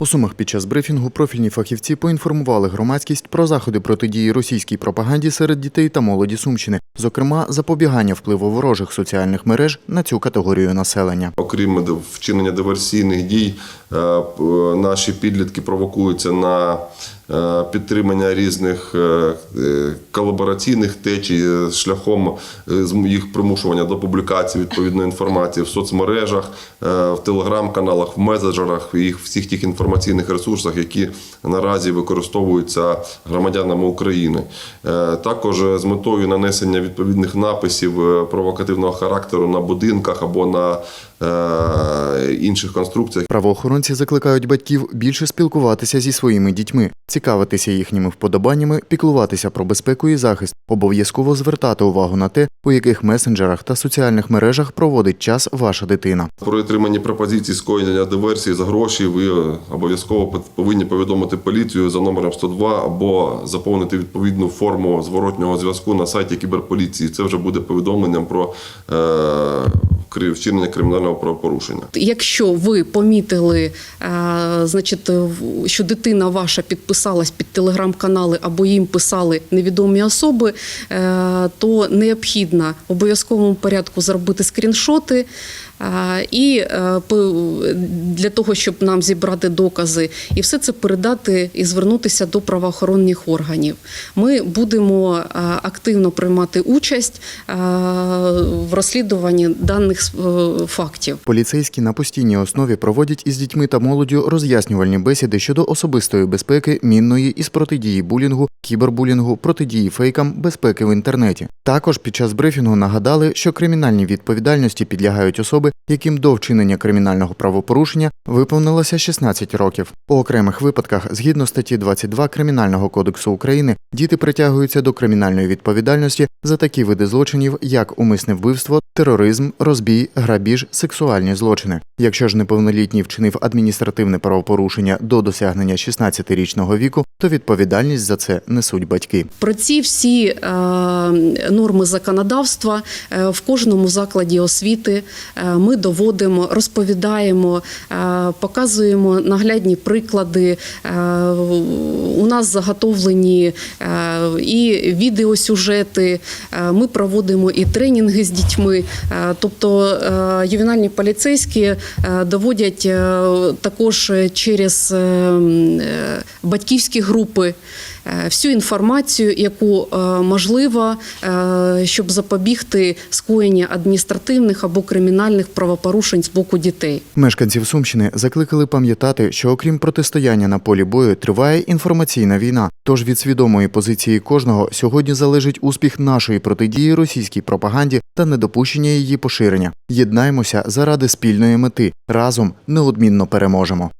У Сумах під час брифінгу профільні фахівці поінформували громадськість про заходи протидії російській пропаганді серед дітей та молоді Сумщини, зокрема запобігання впливу ворожих соціальних мереж на цю категорію населення. Окрім вчинення диверсійних дій, е, наші підлітки провокуються на підтримання різних е, е, колабораційних течій е, шляхом е, їх примушування до публікації відповідної інформації в соцмережах, е, в телеграм-каналах, в меседжерах і всіх тих інформаційних ресурсах, які наразі використовуються громадянами України. Е, Також з метою нанесення відповідних написів е, провокативного характеру на будинках або на е, інших конструкціях. Правоохоронці закликають батьків більше спілкуватися зі своїми дітьми, цікавитися їхніми вподобаннями, піклуватися про безпеку і захист, обов'язково звертати увагу на те, у яких месенджерах та соціальних мережах проводить час ваша дитина. При отриманні пропозицій скоєння диверсії за гроші ви е, обов'язково повинні повідомити поліцію за номером 102 або заповнити відповідну форму зворотнього зв'язку на сайті кіберполіції. Це вже буде повідомленням про е, вчинення кримінального правопорушення. Якщо ви помітили, е, значить, що дитина ваша підписалась під телеграм-канали або їм писали невідомі особи, е, то необхідно в обов'язковому порядку зробити скріншоти. Е, І е, для того, щоб нам зібрати докази, і все це передати і звернутися до правоохоронних органів. Ми будемо е, активно приймати участь в розслідуванні даних фактів. Поліцейські на постійній основі проводять із дітьми та молоддю роз'яснювальні бесіди щодо особистої безпеки, мінної із протидії булінгу, кібербулінгу, протидії фейкам, безпеки в інтернеті. Також під час брифінгу нагадали, що кримінальній відповідальності підлягають особи, яким до вчинення кримінального правопорушення виповнилося 16 років. У окремих випадках, згідно статті 22 Кримінального кодексу України, діти притягуються до кримінальної відповідальності за такі види злочинів, як умисне вбивство, тероризм, розбій, грабіж, сексуальні злочини. Якщо ж неповнолітній вчинив адміністративне правопорушення до досягнення 16-річного віку, то відповідальність за це несуть батьки. Про ці всі е, норми законодавства е, в кожному закладі освіти е, ми доводимо, розповідаємо, е, показуємо наглядні приклади. Е, у нас заготовлені е, і відеосюжети. Е, ми проводимо і тренінги з дітьми. Е, тобто ювенальні поліцейські доводять також через батьківські групи всю інформацію, яку можливо, щоб запобігти скоєння адміністративних або кримінальних правопорушень з боку дітей. Мешканців Сумщини закликали пам'ятати, що окрім протистояння на полі бою триває інформаційна війна. Тож від свідомої позиції кожного сьогодні залежить успіх нашої протидії російській пропаганді та недопущення її поширення. Єднаймося заради спільної мети. Разом неодмінно переможемо.